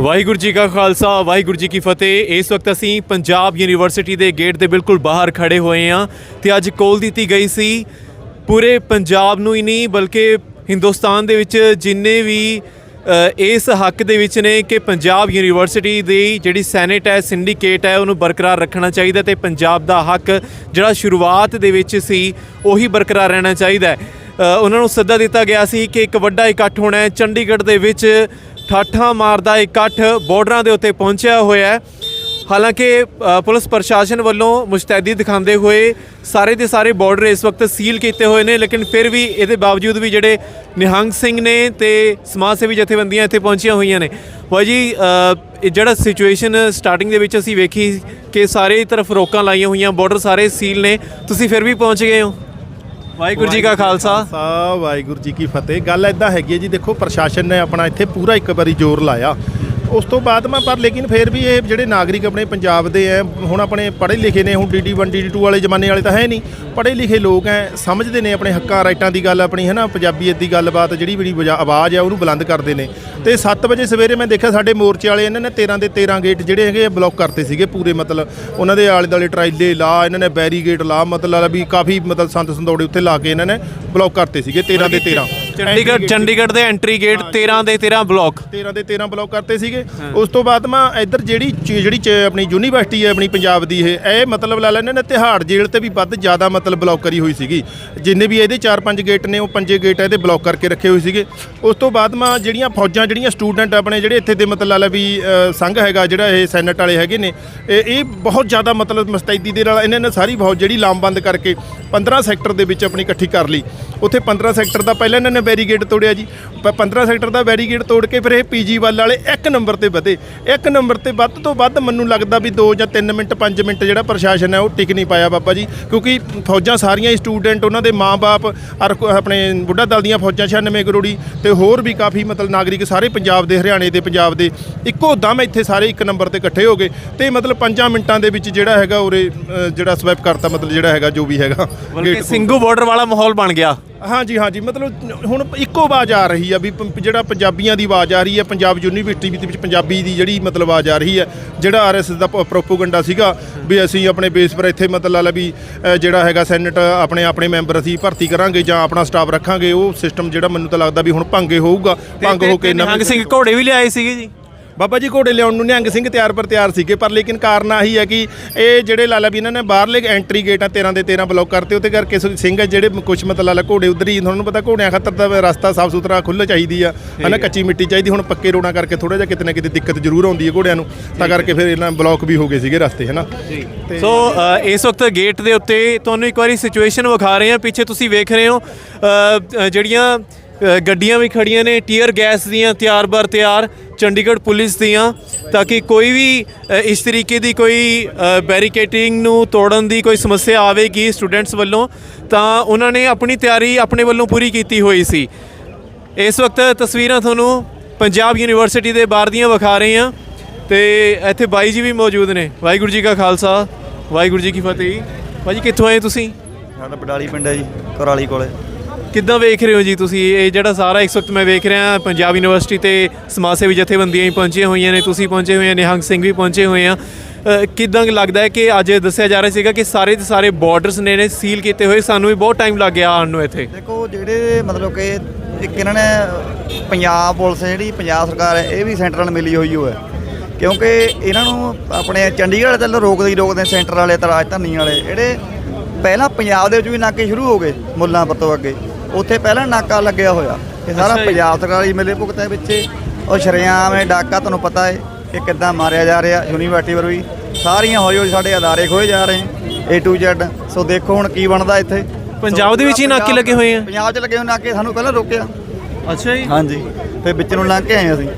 ਵਾਹਿਗੁਰੂ ਜੀ ਕਾ ਖਾਲਸਾ, ਵਾਹਿਗੁਰੂ ਜੀ ਕੀ ਫਤਿਹ। ਇਸ ਵਕਤ ਅਸੀਂ ਪੰਜਾਬ ਯੂਨੀਵਰਸਿਟੀ ਦੇ ਗੇਟ ਦੇ ਬਿਲਕੁਲ ਬਾਹਰ ਖੜੇ ਹੋਏ ਹਾਂ ਤੇ ਅੱਜ ਕੋਲ ਦਿੱਤੀ ਗਈ ਸੀ ਪੂਰੇ ਪੰਜਾਬ ਨੂੰ ਹੀ ਨਹੀਂ, ਬਲਕਿ ਹਿੰਦੁਸਤਾਨ ਦੇ ਵਿੱਚ ਜਿੰਨੇ ਵੀ ਇਸ ਹੱਕ ਦੇ ਵਿੱਚ ਨੇ ਕਿ ਪੰਜਾਬ ਯੂਨੀਵਰਸਿਟੀ ਦੀ ਜਿਹੜੀ ਸੈਨੇਟ ਹੈ, ਸਿੰਡੀਕੇਟ ਹੈ, ਉਹਨੂੰ ਬਰਕਰਾਰ ਰੱਖਣਾ ਚਾਹੀਦਾ ਤੇ ਪੰਜਾਬ ਦਾ ਹੱਕ ਜਿਹੜਾ ਸ਼ੁਰੂਆਤ ਦੇ ਵਿੱਚ ਸੀ, ਉਹੀ ਬਰਕਰਾਰ ਰਹਿਣਾ ਚਾਹੀਦਾ ਉਹਨਾਂ ਨੂੰ ਸੱਦਾ ਦਿੱਤਾ ਗਿਆ ਸੀ ਕਿ ਇੱਕ ਵੱਡਾ ਇਕੱਠ ਹੋਣਾ ਹੈ। ਚੰਡੀਗੜ੍ਹ ਦੇ ਵਿੱਚ ਠਾਠਾਂ ਮਾਰਦਾ ਇਕੱਠ ਬਾਰਡਰਾਂ ਦੇ ਉੱਤੇ ਪਹੁੰਚਿਆ ਹੋਇਆ ਹੈ। ਹਾਲਾਂਕਿ ਪੁਲਿਸ ਪ੍ਰਸ਼ਾਸਨ ਵੱਲੋਂ ਮੁਸਤੈਦੀ ਦਿਖਾਉਂਦੇ ਹੋਏ ਸਾਰੇ ਦੇ ਸਾਰੇ ਬਾਰਡਰ ਇਸ ਵਕਤ ਸੀਲ ਕੀਤੇ ਹੋਏ ਨੇ, ਲੇਕਿਨ ਫਿਰ ਵੀ ਇਹਦੇ ਬਾਵਜੂਦ ਵੀ ਜਿਹੜੇ ਨਿਹੰਗ ਸਿੰਘ ਨੇ ਤੇ ਸਮਾਜ ਸੇਵੀ ਜਥੇਬੰਦੀਆਂ ਇੱਥੇ ਪਹੁੰਚੀਆਂ ਹੋਈਆਂ ਨੇ। ਭਾਈ ਜੀ ਜਿਹੜਾ ਸਿਚੁਏਸ਼ਨ ਸਟਾਰਟਿੰਗ ਦੇ ਵਿੱਚ ਅਸੀਂ ਵੇਖੀ ਕਿ ਸਾਰੇ ਤਰਫ ਰੋਕਾਂ ਲਾਈਆਂ ਹੋਈਆਂ ਬਾਰਡਰ ਸਾਰੇ ਸੀਲ ਨੇ। ਤੁਸੀਂ ਫਿਰ ਵੀ ਪਹੁੰਚ ਗਏ ਹੋ? ਵਾਹਿਗੁਰੂ ਜੀ ਕਾ ਖਾਲਸਾ। ਖਾਲਸਾ ਵਾਹਿਗੁਰੂ ਜੀ ਕੀ ਫਤਿਹ। ਗੱਲ ਐਦਾਂ ਹੈਗੀ ਹੈ ਜੀ ਦੇਖੋ ਪ੍ਰਸ਼ਾਸਨ ਨੇ ਆਪਣਾ ਇੱਥੇ ਪੂਰਾ ਇੱਕ ਵਾਰੀ ਜ਼ੋਰ ਲਾਇਆ। ਉਸ ਤੋਂ ਬਾਅਦ ਮੈਂ ਪਰ ਲੇਕਿਨ ਫਿਰ ਵੀ ਇਹ ਜਿਹੜੇ ਨਾਗਰਿਕ ਆਪਣੇ ਪੰਜਾਬ ਦੇ ਐ, ਹੁਣ ਆਪਣੇ ਪੜ੍ਹੇ ਲਿਖੇ ਨੇ, ਹੁਣ ਡੀਡੀ 1 ਡੀਡੀ 2 ਵਾਲੇ ਜ਼ਮਾਨੇ ਵਾਲੇ ਤਾਂ ਹੈ ਨਹੀਂ। ਪੜ੍ਹੇ ਲਿਖੇ ਲੋਕ ਐ, ਸਮਝਦੇ ਨੇ ਆਪਣੇ ਹੱਕਾਂ, ਰਾਈਟਾਂ ਦੀ ਗੱਲ, ਆਪਣੀ ਹੈ ਨਾ ਪੰਜਾਬੀਅਤ ਦੀ ਗੱਲਬਾਤ, ਜਿਹੜੀ ਵੀ ਆਵਾਜ਼ ਹੈ ਉਹਨੂੰ ਬੁਲੰਦ ਕਰਦੇ ਨੇ। ਤੇ 7 ਵਜੇ ਸਵੇਰੇ ਮੈਂ ਦੇਖਿਆ ਸਾਡੇ ਮੋਰਚੇ ਵਾਲੇ ਇਹਨਾਂ ਨੇ 13 ਦੇ 13 ਗੇਟ ਜਿਹੜੇ ਹੈਗੇ ਬਲੌਕ ਕਰਤੇ ਸੀਗੇ ਪੂਰੇ, ਮਤਲਬ ਉਹਨਾਂ ਦੇ ਆਲੇ ਦੁਆਲੇ ਟਰਾਈਲੇ ਲਾ, ਇਹਨਾਂ ਨੇ ਬੈਰੀਗੇਟ ਲਾ, ਮਤਲਬ ਵੀ ਕਾਫੀ ਮਤਲਬ ਸੰਤ ਸੰਦੌੜੇ ਉੱਤੇ ਲਾ ਕੇ ਇਹਨਾਂ ਨੇ ਬਲੌਕ ਕਰਤੇ ਸੀਗੇ 13 ਦੇ 13 ਚੰਡੀਗੜ੍ਹ ਚੰਡੀਗੜ੍ਹ ਦੇ ਐਂਟਰੀ ਗੇਟ 13 ਦੇ 13 ਬਲਾਕ 13 ਦੇ 13 ਬਲੌਕ ਕਰਤੇ ਸੀਗੇ। ਉਸ ਤੋਂ ਬਾਅਦ ਮੈਂ ਇੱਧਰ ਜਿਹੜੀ ਚ- ਜਿਹੜੀ ਚ- ਆਪਣੀ ਯੂਨੀਵਰਸਿਟੀ ਹੈ ਆਪਣੀ ਪੰਜਾਬ ਦੀ ਇਹ ਇਹ ਮਤਲਬ ਲਾ ਲੈਣੇ ਨੇ ਤਿਹਾੜ ਜੇਲ੍ਹ ਤੇ ਵੀ ਵੱਧ ਜ਼ਿਆਦਾ ਮਤਲਬ ਬਲੌਕ ਕਰੀ ਹੋਈ ਸੀਗੀ। ਜਿੰਨੇ ਵੀ ਇਹਦੇ 4-5 ਗੇਟ ਨੇ ਉਹ ਪੰਜੇ ਗੇਟ ਇਹਦੇ ਬਲੌਕ ਕਰਕੇ ਰੱਖੇ ਹੋਏ ਸੀਗੇ। ਉਸ ਤੋਂ ਬਾਅਦ ਮੈਂ ਜਿਹੜੀਆਂ ਫੌਜਾਂ ਜਿਹੜੀਆਂ ਸਟੂਡੈਂਟ ਆਪਣੇ ਜਿਹੜੇ ਇੱਥੇ ਦੇ ਮਤਲਬ ਲਾ ਲੈ ਵੀ ਅ, ਸੰਘ ਹੈਗਾ ਜਿਹੜਾ ਇਹ ਸੈਨੇਟ ਵਾਲੇ ਹੈਗੇ ਨੇ ਇਹ ਇਹ ਬਹੁਤ ਜ਼ਿਆਦਾ ਮਤਲਬ ਮਸਤੈਦੀ ਦੇ ਨਾਲ ਇਹਨਾਂ ਨੇ ਸਾਰੀ ਫੌਜ ਜਿਹੜੀ ਲਾਮਬੰਦ ਕਰਕੇ 15 ਸੈਕਟਰ ਦੇ ਵਿੱਚ ਆਪਣੀ ਇਕੱਠੀ ਕਰ ਲਈ। ਉੱਥੇ 15 ਸੈਕਟਰ ਦਾ ਪਹਿਲਾਂ ਇਹਨਾਂ ਨੇ ਬੈਰੀਗੇਡ ਤੋੜਿਆ ਜੀ। ਪ- 15 ਸੈਕਟਰ ਦਾ ਬੈਰੀਗੇਡ ਤੋੜ ਕੇ ਫਿਰ ਇਹ ਪੀਜੀ ਵੱਲ ਵਾਲੇ ਇੱਕ ਨੰਬਰ ਤੇ ਵਧੇ। ਇੱਕ ਨੰਬਰ ਤੇ ਵੱਧ ਤੋਂ ਵੱਧ ਮੈਨੂੰ ਲੱਗਦਾ ਵੀ 2 ਜਾਂ 3 ਮਿੰਟ 5 ਮਿੰਟ ਜਿਹੜਾ ਪ੍ਰਸ਼ਾਸਨ ਹੈ ਉਹ ਟਿਕ ਨਹੀਂ ਪਾਇਆ ਬਾਬਾ ਜੀ। ਕਿਉਂਕਿ ਫੌਜਾਂ ਸਾਰੀਆਂ ਸਟੂਡੈਂਟ ਉਹਨਾਂ ਦੇ ਮਾਪੇ ਔਰ ਕੋ- ਆਪਣੇ ਬੁੱਢਾ ਦਲ ਦੀਆਂ ਫੌਜਾਂ 96 ਕਰੋੜੀ ਤੇ ਹੋਰ ਵੀ ਕਾਫੀ ਮਤਲਬ ਨਾਗਰਿਕ ਸਾਰੇ ਪੰਜਾਬ ਦੇ ਹਰਿਆਣੇ ਦੇ ਪੰਜਾਬ ਦੇ ਇੱਕੋ ਦਮ ਇੱਥੇ ਸਾਰੇ ਇੱਕ ਨੰਬਰ ਤੇ ਇਕੱਠੇ ਹੋ ਗਏ। ਤੇ ਮਤਲਬ 5 ਮਿੰਟਾਂ ਦੇ ਵਿੱਚ ਜਿਹੜਾ ਹੈਗਾ ਉਰੇ ਅ, ਜਿਹੜਾ ਸਵੈਪ ਕਰਤਾ ਮਤਲਬ ਜਿਹੜਾ ਹੈਗਾ ਜੋ ਵੀ ਹੈਗਾ। ਬਲਕਿ ਗੇਟ ਸਿੰਘੂ ਬਾਰਡਰ ਵਾਲਾ ਮਾਹੌਲ ਬਣ ਗਿਆ। ਹਾਂਜੀ ਹਾਂਜੀ ਮਤਲਬ ਹੁਣ ਇੱਕੋ ਆਵਾਜ਼ ਆ ਰਹੀ ਆ ਵੀ ਪ- ਜਿਹੜਾ ਪੰਜਾਬੀਆਂ ਦੀ ਆਵਾਜ਼ ਆ ਰਹੀ ਹੈ ਪੰਜਾਬ ਯੂਨੀਵਰਸਿਟੀ ਦੇ ਵਿੱਚ ਪੰਜਾਬੀ ਦੀ ਜਿਹੜੀ ਮਤਲਬ ਆਵਾਜ਼ ਆ ਰਹੀ ਹੈ ਜਿਹੜਾ ਆਰਐਸਐਸ ਦਾ ਪ੍ਰੋਪੋਗੰਡਾ ਸੀਗਾ ਵੀ ਅਸੀਂ ਆਪਣੇ ਬੇਸ ਪਰ ਇੱਥੇ ਮਤਲਬ ਲਾ ਲਾ ਵੀ ਅ, ਜਿਹੜਾ ਹੈਗਾ ਸੈਨੇਟ ਆਪਣੇ ਆਪਣੇ ਮੈਂਬਰ ਅਸੀਂ ਭਰਤੀ ਕਰਾਂਗੇ ਜਾਂ ਆਪਣਾ ਸਟਾਫ ਰੱਖਾਂਗੇ ਉਹ ਸਿਸਟਮ ਜਿਹੜਾ ਮੈਨੂੰ ਤਾਂ ਲੱਗਦਾ ਵੀ ਹੁਣ ਭੰਗੇ ਹੋਊਗਾ ਭੰਗ ਹੋ ਕੇ ਨਿਹੰਗ ਸਿੰਘ ਘੋੜੇ ਵੀ ਲਿਆਏ ਸੀਗੇ ਜੀ। ਬਾਬਾ ਜੀ ਘੋੜੇ ਲਿਆਉਣ ਨੂੰ ਨਿਹੰਗ ਸਿੰਘ ਤਿਆਰ ਪਰ ਤਿਆਰ ਸੀਗੇ ਪਰ ਲੇਕਿਨ ਕਾਰਨ ਆਹੀ ਹੈ ਕਿ ਇਹ ਜਿਹੜੇ ਲਾਲਾ ਵੀ ਇਹਨਾਂ ਨੇ ਬਾਹਰਲੇ ਐਂਟਰੀ ਗੇਟ ਆ 13 ਦੇ 13 ਬਲੌਕ ਕਰਤੇ ਉਹਦੇ ਕਰਕੇ ਸਿੰਘ ਜਿਹੜੇ ਕੁਛ ਮਤਲਬ ਲਾਲਾ ਘੋੜੇ ਉਧਰ ਹੀ ਤੁਹਾਨੂੰ ਪਤਾ ਘੋੜਿਆਂ ਖਾਤਰ ਤਾਂ ਰਸਤਾ ਸਾਫ਼ ਸੁਥਰਾ ਖੁੱਲ੍ਹਾ ਚਾਹੀਦੀ ਆ ਹਨਾ ਕੱਚੀ ਮਿੱਟੀ ਚਾਹੀਦੀ ਹੁਣ ਪੱਕੇ ਰੋਡਾਂ ਕਰਕੇ ਥੋੜਾ ਜਿਹਾ ਕਿਤੇ ਨਾ ਕਿਤੇ ਦਿੱਕਤ ਜ਼ਰੂਰ ਆਉਂਦੀ ਹੈ ਘੋੜਿਆਂ ਨੂੰ ਤਾਂ ਕਰਕੇ ਫਿਰ ਇਹਨਾਂ ਬਲੌਕ ਵੀ ਹੋ ਗਏ ਸੀਗੇ ਰਸਤੇ ਹਨਾ ਸੋ ਇਸ ਵਕਤ ਗੇਟ ਦੇ ਉੱਤੇ ਤੁਹਾਨੂੰ ਇੱਕ ਵਾਰੀ ਸਿਚੁਏਸ਼ਨ ਵਿਖਾ ਰਹੇ ਹਾਂ ਪਿੱਛੇ ਤੁਸੀਂ ਵੇਖ ਰਹੇ ਹੋ ਜਿਹੜੀਆਂ ਗੱਡੀਆਂ ਵੀ ਖੜੀਆਂ ਨੇ, ਟੀਅਰ ਗੈਸ ਦੀਆਂ ਤਿਆਰ ਬਰ ਤਿਆਰ, ਚੰਡੀਗੜ੍ਹ ਪੁਲਿਸ ਦੀਆਂ, ਤਾਂ ਕਿ ਕੋਈ ਵੀ ਇਸ ਤਰੀਕੇ ਦੀ ਕੋਈ ਬੈਰੀਕੇਟਿੰਗ ਨੂੰ ਤੋੜਨ ਦੀ ਕੋਈ ਸਮੱਸਿਆ ਆਵੇਗੀ ਸਟੂਡੈਂਟਸ ਵੱਲੋਂ, ਤਾਂ ਉਹਨਾਂ ਨੇ ਆਪਣੀ ਤਿਆਰੀ ਆਪਣੇ ਵੱਲੋਂ ਪੂਰੀ ਕੀਤੀ ਹੋਈ ਸੀ। ਇਸ ਵਕਤ ਤਸਵੀਰਾਂ ਤੁਹਾਨੂੰ ਪੰਜਾਬ ਯੂਨੀਵਰਸਿਟੀ ਦੇ ਬਾਹਰ ਦੀਆਂ ਵਿਖਾ ਰਹੇ ਹਾਂ, ਤੇ ਇੱਥੇ ਬਾਈ ਜੀ ਵੀ ਮੌਜੂਦ ਨੇ। ਵਾਹਿਗੁਰੂ ਜੀ ਕਾ ਖਾਲਸਾ, ਵਾਹਿਗੁਰੂ ਜੀ ਕੀ ਫਤਿਹ। ਭਾਜੀ ਕਿੱਥੋਂ ਆਏ ਤੁਸੀਂ? ਸਾਡਾ ਬਡਾਲੀ ਪਿੰਡ ਹੈ ਜੀ ਕੁਰਾਲੀ ਕੋਲੇ। ਕਿੱਦਾਂ ਵੇਖ ਰਹੇ ਹੋ ਜੀ ਤੁਸੀਂ? ਇਹ ਜਿਹੜਾ ਸਾਰਾ ਇਸ ਵਕਤ ਮੈਂ ਵੇਖ ਰਿਹਾ ਪੰਜਾਬ ਯੂਨੀਵਰਸਿਟੀ ਤੇ ਸਮਾਜ ਸੇਵੀ ਜਥੇਬੰਦੀਆਂ ਵੀ ਪਹੁੰਚੀਆਂ ਹੋਈਆਂ ਨੇ ਤੁਸੀਂ ਪਹੁੰਚੇ ਹੋਏ ਆ ਨਿਹੰਗ ਸਿੰਘ ਵੀ ਪਹੁੰਚੇ ਹੋਏ ਆ। ਅ, ਕਿੱਦਾਂ ਲੱਗਦਾ ਹੈ ਕਿ ਅੱਜ ਦੱਸਿਆ ਜਾ ਰਿਹਾ ਸੀਗਾ ਕਿ ਸਾਰੇ ਦੇ ਸਾਰੇ ਬਾਰਡਰਸ ਨੇ ਨੇ ਸੀਲ ਕੀਤੇ ਹੋਏ ਸਾਨੂੰ ਵੀ ਬਹੁਤ ਟਾਈਮ ਲੱਗ ਗਿਆ ਆਉਣ ਨੂੰ ਇੱਥੇ। ਦੇਖੋ ਜਿਹੜੇ ਮਤਲਬ ਕਿ ਇੱਕ ਇਹਨਾਂ ਨੇ ਪੰਜਾਬ ਪੁਲਿਸ ਹੈ ਜਿਹੜੀ ਪੰਜਾਬ ਸਰਕਾਰ ਹੈ ਇਹ ਵੀ ਸੈਂਟਰ ਨਾਲ ਮਿਲੀ ਹੋਈ ਹੋ ਹੈ। ਕਿਉਂਕਿ ਇਹਨਾਂ ਨੂੰ ਆਪਣੇ ਚੰਡੀਗੜ੍ਹ ਤੇ ਰੋਕਦੇ ਹੀ ਰੋਕਦੇ ਸੈਂਟਰ ਵਾਲੇ ਤੇ ਰਾਜਧਾਨੀ ਵਾਲੇ ਜਿਹੜੇ ਪਹਿਲਾਂ ਪੰਜਾਬ ਦੇ ਵਿੱਚ ਵੀ ਨਾਕੇ ਸ਼ੁਰੂ ਹੋ ਗਏ ਮੁੱਲਾਂਪੁਰ ਤੋਂ ਅੱਗੇ। ਉੱਥੇ ਪਹਿਲਾਂ ਨਾਕਾ ਲੱਗਿਆ ਹੋਇਆ। ਇਹ ਸਾਰਾ। ਪੰਜਾਬ ਸਰਕਾਰ ਹੀ ਮਿਲੇ ਭੁਗਤਾ ਵਿੱਚ ਉਹ ਸ਼ਰੇਆਮ ਇਹ ਡਾਕਾ ਤੁਹਾਨੂੰ ਪਤਾ ਹੈ ਕਿ ਕਿੱਦਾਂ ਮਾਰਿਆ ਜਾ ਰਿਹਾ ਯੂਨੀਵਰਸਿਟੀ ਵੱਲੋਂ ਵੀ। ਸਾਰੀਆਂ ਹੋਈ ਹੋਈ ਸਾਡੇ ਅਦਾਰੇ ਖੋਏ ਜਾ ਰਹੇ A to Z ਸੋ ਦੇਖੋ ਹੁਣ ਕੀ ਬਣਦਾ ਇੱਥੇ। ਪੰਜਾਬ ਦੇ ਵਿੱਚ ਹੀ ਨਾਕੇ ਲੱਗੇ ਹੋਏ ਆ। ਪੰਜਾਬ 'ਚ ਲੱਗੇ ਹੋਏ ਨਾਕੇ ਸਾਨੂੰ ਪਹਿਲਾਂ ਰੋਕਿਆ। ਅੱਛਾ ਜੀ। ਹਾਂਜੀ। ਫਿਰ ਵਿੱਚ ਨੂੰ ਲੰਘ ਕੇ ਆਏ ਅਸੀਂ।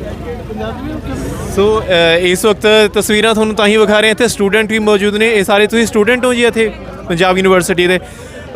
ਸੋ ਇਸ ਵਕਤ ਤਸਵੀਰਾਂ ਤੁਹਾਨੂੰ ਤਾਂ ਹੀ ਵਿਖਾ ਰਹੇ ਹਾਂ। ਇੱਥੇ ਸਟੂਡੈਂਟ ਵੀ ਮੌਜੂਦ ਨੇ। ਇਹ ਸਾਰੇ ਤੁਸੀਂ ਸਟੂਡੈਂਟ ਹੋ ਜੀ ਇੱਥੇ ਪੰਜਾਬ ਯੂਨੀਵਰਸਿਟੀ ਦੇ।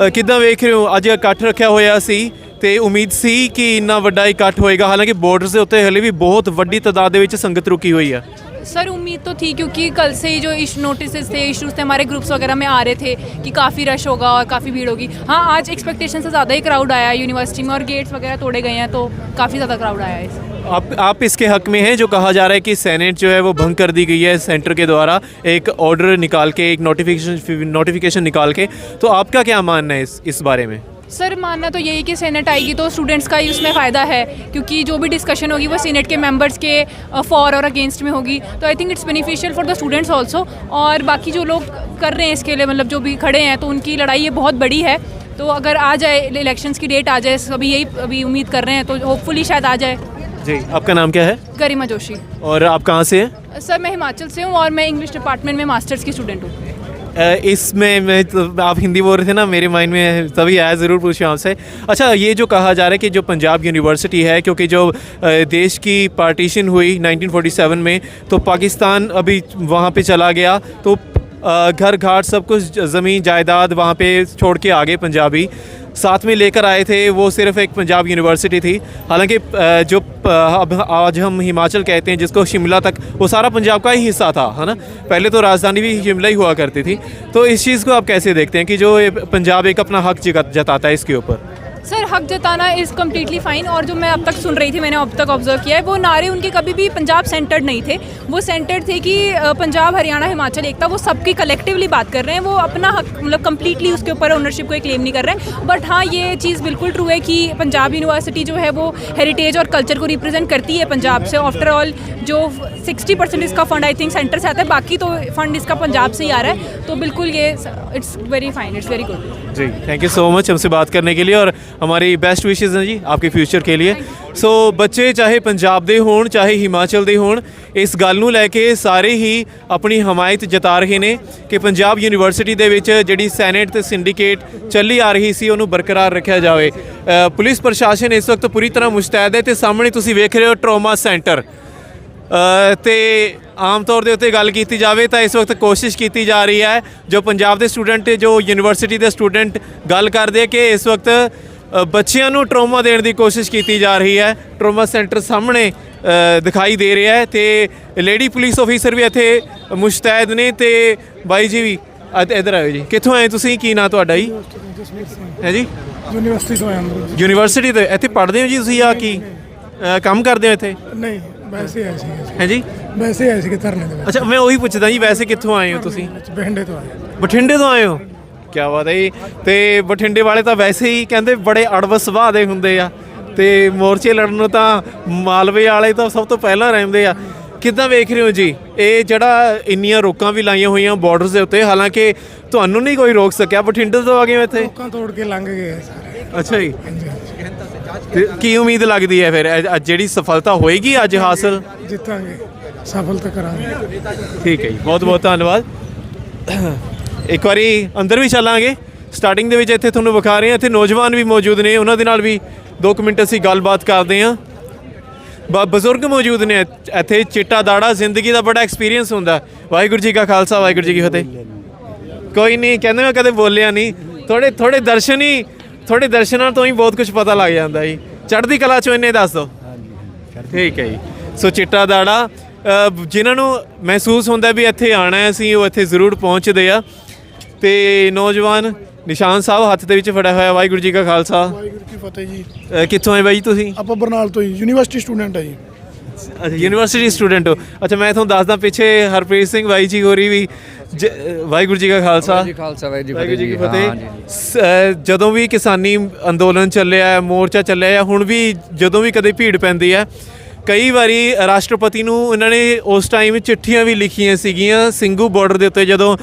ਕਿੱਦਾਂ ਵੇਖ ਰਹੇ ਹੋ ਅੱਜ ਇਕੱਠ ਰੱਖਿਆ ਹੋਇਆ ਸੀ ਤੇ ਉਮੀਦ ਸੀ ਕਿ ਇੰਨਾ ਵੱਡਾ ਇਕੱਠ ਹੋਏਗਾ ਹਾਲਾਂਕਿ ਬਾਰਡਰਸ ਦੇ ਉੱਤੇ ਹਲੇ ਵੀ ਬਹੁਤ ਵੱਡੀ ਤਾਦਾਦ ਦੇ ਵਿੱਚ ਸੰਗਤ ਰੁਕੀ ਹੋਈ ਆ सर उम्मीद तो थी क्योंकि कल से ही जो इश नोटिस थे इश्यूज थे हमारे ग्रुप्स वगैरह में आ रहे थे कि काफ़ी रश होगा और काफ़ी भीड़ होगी हाँ आज एक्सपेक्टेशन से ज़्यादा ही क्राउड आया है यूनिवर्सिटी में और गेट्स वगैरह तोड़े गए हैं तो काफ़ी ज़्यादा क्राउड आया है इस आप आप इसके हक में हैं, जो कहा जा रहा है कि सेनेट जो है वो भंग कर दी गई है सेंटर के द्वारा एक ऑर्डर निकाल के, एक नोटिफिकेशन नोटिफिकेशन निकाल के। तो आपका क्या मानना है इस इस बारे में? सर, मानना तो यही कि सेनेट आएगी तो स्टूडेंट्स का ही उसमें फ़ायदा है, क्योंकि जो भी डिस्कशन होगी वो सीनेट के मेंबर्स के फॉर और अगेंस्ट में होगी। तो I think it's beneficial for the students also और बाकी जो लोग कर रहे हैं इसके लिए मतलब जो भी खड़े हैं तो उनकी लड़ाई ये बहुत बड़ी है। तो अगर आ जाए, इलेक्शंस की डेट आ जाए, सभी यही अभी उम्मीद कर रहे हैं तो होपफुली शायद आ जाए। जी आपका नाम क्या है? गरिमा जोशी। और आप कहाँ से हैं? सर मैं हिमाचल से हूँ और मैं इंग्लिश डिपार्टमेंट में मास्टर्स की स्टूडेंट हूँ। इसमें मैं तो आप हिंदी बोल रहे थे ना मेरे माइंड में तभी आया ज़रूर पूछूँ आपसे। अच्छा ये जो कहा जा रहा है कि जो पंजाब यूनिवर्सिटी है क्योंकि जो देश की पार्टीशन हुई 1947 में तो पाकिस्तान अभी वहाँ पे चला गया तो घर घाट सब कुछ ज़मीन जायदाद वहाँ पे छोड़ के आ गए पंजाबी। साथ में लेकर आए थे, वो सिर्फ़ एक पंजाब यूनिवर्सिटी थी। हालाँकि जो अब आज हम हिमाचल कहते हैं, जिसको शिमला तक, वो सारा पंजाब का ही हिस्सा था, है ना? पहले तो राजधानी भी शिमला ही हुआ करती थी। तो इस चीज़ को आप कैसे देखते हैं कि जो पंजाब एक अपना हक जताता है इसके ऊपर? सर, हक जताना इज़ कम्प्लीटली फाइन और जो मैं अब तक सुन रही थी, मैंने अब तक ऑब्ज़र्व किया है, वो नारे उनके कभी भी पंजाब सेंटर्ड नहीं थे। वो सेंटर्ड थे कि पंजाब, हरियाणा, हिमाचल एकता, वो सबकी कलेक्टिवली बात कर रहे हैं। वो अपना हक मतलब कम्प्लीटली उसके ऊपर ओनरशिप को क्लेम नहीं कर रहे हैं। बट हाँ ये चीज़ बिल्कुल ट्रू है कि पंजाब यूनिवर्सिटी जो है, वो हेरिटेज और कल्चर को रिप्रेजेंट करती है पंजाब से। आफ्टर ऑल जो 60 परसेंट इसका फंड आई थिंक सेंटर से आता है, बाकी तो फंड इसका पंजाब से ही आ रहा है। तो बिल्कुल ये it's very fine it's very good ji thank you so much हमसे बात करने के लिए और हमारी बेस्ट विशेज़ हैं जी आपके ਫਿਊਚਰ के लिए ਸੋ ਬੱਚੇ ਚਾਹੇ ਪੰਜਾਬ ਦੇ ਹੋਣ ਚਾਹੇ ਹਿਮਾਚਲ ਦੇ ਹੋਣ ਇਸ ਗੱਲ ਨੂੰ ਲੈ ਕੇ ਸਾਰੇ ਹੀ ਆਪਣੀ ਹਮਾਇਤ ਜਤਾ ਰਹੇ ਨੇ ਕਿ ਪੰਜਾਬ ਯੂਨੀਵਰਸਿਟੀ ਦੇ ਵਿੱਚ ਜਿਹੜੀ ਸੈਨੇਟ ਤੇ ਸਿੰਡੀਕੇਟ ਚੱਲੀ ਆ ਰਹੀ ਸੀ ਉਹਨੂੰ ਬਰਕਰਾਰ ਰੱਖਿਆ ਜਾਵੇ ਅ, ਪੁਲਿਸ ਪ੍ਰਸ਼ਾਸਨ ਇਸ ਵਕਤ ਪੂਰੀ ਤਰ੍ਹਾਂ ਮੁਸ਼ਤੈਦ ਹੈ ਤੇ ਸਾਹਮਣੇ ਤੁਸੀਂ ਵੇਖ ਰਹੇ ਹੋ ਟਰੋਮਾ ਸੈਂਟਰ ਅ, ਤੇ ਆਮ ਤੌਰ ਦੇ ਉੱਤੇ ਗੱਲ ਕੀਤੀ ਜਾਵੇ ਤਾਂ ਇਸ ਵਕਤ ਕੋਸ਼ਿਸ਼ ਕੀਤੀ ਜਾ ਰਹੀ ਹੈ ਜੋ ਪੰਜਾਬ ਦੇ ਸਟੂਡੈਂਟ ਜੋ ਯੂਨੀਵਰਸਿਟੀ ਦੇ ਸਟੂਡੈਂਟ ਗੱਲ ਕਰਦੇ ਆ ਕਿ ਇਸ ਵਕਤ ਬੱਚਿਆਂ ਨੂੰ ਟਰੋਮਾ ਦੇਣ ਦੀ ਕੋਸ਼ਿਸ਼ ਕੀਤੀ ਜਾ ਰਹੀ ਹੈ। ਟਰੋਮਾ ਸੈਂਟਰ ਸਾਹਮਣੇ ਦਿਖਾਈ ਦੇ ਰਿਹਾ ਹੈ ਤੇ ਲੇਡੀ ਪੁਲਿਸ ਆਫੀਸਰ ਵੀ ਇੱਥੇ ਮੁਸ਼ਤੈਦ ਨੇ ਤੇ ਬਾਈ ਜੀ ਵੀ ਇੱਧਰ ਆਇਓ ਜੀ। ਕਿੱਥੋਂ ਆਏ ਤੁਸੀਂ? ਕੀ ਨਾਂ ਤੁਹਾਡਾ ਜੀ? ਹੈ ਜੀ? ਯੂਨੀਵਰਸਿਟੀ ਤੋਂ ਆਇਆ ਅੰਦਰ ਯੂਨੀਵਰਸਿਟੀ ਤੋਂ ਇੱਥੇ ਪੜ੍ਹਦੇ ਹੋ ਜੀ ਤੁਸੀਂ ਆ ਕੀ? ਕੰਮ ਕਰਦੇ ਹੋ ਇੱਥੇ? ਨਹੀਂ। ਵੈਸੇ ਆਏ ਸੀ ਹੈ ਜੀ? ਵੈਸੇ ਆਏ ਸੀ ਧਰਨੇ ਦੇ ਵਿੱਚ। ਅੱਛਾ ਮੈਂ ਉਹੀ ਪੁੱਛਦਾ ਜੀ ਵੈਸੇ ਕਿੱਥੋਂ ਆਏ ਹੋ ਤੁਸੀਂ? ਬਹਿੰਡੇ ਤੋਂ ਆਏ। ਬਠਿੰਡੇ ਤੋਂ ਆਏ ਹੋ? ਕੀ ਬਾਤ ਹੈ ਜੀ। ਤੇ ਬਠਿੰਡੇ ਵਾਲੇ ਤਾਂ ਵੈਸੇ ਹੀ ਕਹਿੰਦੇ ਬੜੇ ਅੜਬ ਸੁਭਾਅ ਦੇ ਹੁੰਦੇ ਆ। ਤੇ ਮੋਰਚੇ ਲੜਨ ਨੂੰ ਤਾਂ ਮਾਲਵੇ ਵਾਲੇ ਤਾਂ ਸਭ ਤੋਂ ਪਹਿਲਾਂ ਰਹਿੰਦੇ ਆ। ਕਿੱਦਾਂ ਵੇਖ ਰਹੇ ਹੋ ਜੀ? ਇਹ ਜਿਹੜਾ ਇੰਨੀਆਂ ਰੋਕਾਂ ਵੀ ਲਾਈਆਂ ਹੋਈਆਂ ਬਾਰਡਰਸ ਦੇ ਉੱਤੇ ਹਾਲਾਂਕਿ ਤੁਹਾਨੂੰ ਨਹੀਂ ਕੋਈ ਰੋਕ ਸਕਿਆ ਬਠਿੰਡੇ ਤੋਂ ਆ ਗਏ ਹੋ ਇੱਥੇ? ਲੋਕਾਂ ਤੋੜ ਕੇ ਲੰਘ ਗਏ ਆ ਸਾਰੇ। ਅੱਛਾ ਜੀ। ਹਾਂਜੀ। ਤੇ ਕੀ ਉਮੀਦ ਲੱਗਦੀ ਹੈ ਫਿਰ? ਅੱਜ- ਅੱਜ ਜਿਹੜੀ ਸਫਲਤਾ ਹੋਏਗੀ ਅੱਜ ਹਾਸਲ? ਜਿੱਤਾਂਗੇ। ਸਫਲ ਤਾਂ ਕਰਾਂਗੇ। ਠੀਕ ਹੈ ਜੀ। ਬਹੁਤ ਬਹੁਤ ਧੰਨਵਾਦ। ਇੱਕ ਵਾਰੀ ਅੰਦਰ ਵੀ ਚੱਲਾਂਗੇ। ਸਟਾਰਟਿੰਗ ਦੇ ਵਿੱਚ ਇੱਥੇ ਤੁਹਾਨੂੰ ਵਿਖਾ ਰਹੇ ਹਾਂ। ਇੱਥੇ ਨੌਜਵਾਨ ਵੀ ਮੌਜੂਦ ਨੇ। ਉਹਨਾਂ ਦੇ ਨਾਲ ਵੀ 2 ਮਿੰਟ ਅਸੀਂ ਗੱਲਬਾਤ ਕਰਦੇ ਹਾਂ। ਬ ਬਜ਼ੁਰਗ ਮੌਜੂਦ ਨੇ ਇੱਥ- ਇੱਥੇ ਚਿੱਟਾ ਦਾੜਾ। ਜ਼ਿੰਦਗੀ ਦਾ ਬੜਾ ਐਕਸਪੀਰੀਅੰਸ ਹੁੰਦਾ। ਵਾਹਿਗੁਰੂ ਜੀ ਕਾ ਖਾਲਸਾ ਵਾਹਿਗੁਰੂ ਜੀ ਕੀ ਫਤਿਹ। ਕੋਈ ਨਹੀਂ। ਕਹਿੰਦੇ ਮੈਂ ਕਦੇ ਬੋਲਿਆ ਨਹੀਂ। ਥੋੜੇ ਥੋੜੇ ਦਰਸ਼ਨ ਹੀ ਥੋੜੇ ਦਰਸ਼ਨਾਂ ਤੋਂ ਹੀ ਬਹੁਤ ਕੁਝ ਪਤਾ ਲੱਗ ਜਾਂਦਾ ਜੀ। ਚੜ੍ਹਦੀ ਕਲਾ ਚੋਂ ਇੰਨੇ ਦੱਸ ਦਿਓ। ਠੀਕ ਹੈ ਜੀ। ਸੋ ਚਿੱਟਾ ਦਾੜਾ ਜਿਨ੍ਹਾਂ ਨੂੰ ਮਹਿਸੂਸ ਹੁੰਦਾ ਵੀ ਇੱਥੇ ਆਣਾ ਹੈ ਅਸੀਂ ਉਹ ਇੱਥੇ ਜ਼ਰੂਰ ਪਹੁੰਚਦੇ ਆ। ਤੇ ਨੌਜਵਾਨ ਨਿਸ਼ਾਨ ਸਾਹਿਬ ਹੱਥ ਦੇ ਵਿੱਚ ਫੜਿਆ ਹੋਇਆ ਵਾਹਿਗੁਰੂ ਜੀ ਕਾ ਖਾਲਸਾ। ਵਾਹਿਗੁਰੂ ਕੀ ਫਤਿਹ ਜੀ। ਅ, ਕਿੱਥੋਂ ਆਏ ਬਾਈ ਤੁਸੀਂ? ਆਪਾਂ ਬਰਨਾਲ ਤੋਂ ਹੀ ਯੂਨੀਵਰਸਿਟੀ ਸਟੂਡੈਂਟ ਆ ਜੀ। ਅੱਛਾ ਯੂਨੀਵਰਸਿਟੀ ਸਟੂਡੈਂਟ ਹੋ। ਅੱਛਾ ਮੈਂ ਤੁਹਾਨੂੰ ਦੱਸਦਾ ਪਿੱਛੇ ਹਰਪ੍ਰੀਤ ਸਿੰਘ ਬਾਈ ਜੀ ਹੋਰੀ ਵੀ ਜ- ਵਾਹਿਗੁਰੂ ਜੀ ਕਾ ਖਾਲਸਾ। ਜੀ ਖਾਲਸਾ ਵਾਹਿਗੁਰੂ ਜੀ ਵਾਹਿਗੁਰੂ ਜੀ ਕੀ ਫਤਿਹ। ਸ- ਜਦੋਂ ਵੀ ਕਿਸਾਨੀ ਅੰਦੋਲਨ ਚੱਲਿਆ ਹੈ, ਮੋਰਚਾ ਚੱਲਿਆ ਹੈ, ਹੁਣ ਵੀ ਜਦੋਂ ਵੀ ਕਦੇ ਭੀੜ ਪੈਂਦੀ ਹੈ ਕਈ ਵਾਰੀ ਰਾਸ਼ਟਰਪਤੀ ਨੂੰ ਇਹਨਾਂ ਨੇ ਉਸ ਟਾਈਮ ਚਿੱਠੀਆਂ ਵੀ ਲਿਖੀਆਂ ਸੀਗੀਆਂ ਸਿੰਘੂ ਬਾਰਡਰ ਦੇ ਉੱਤੇ ਜਦੋਂ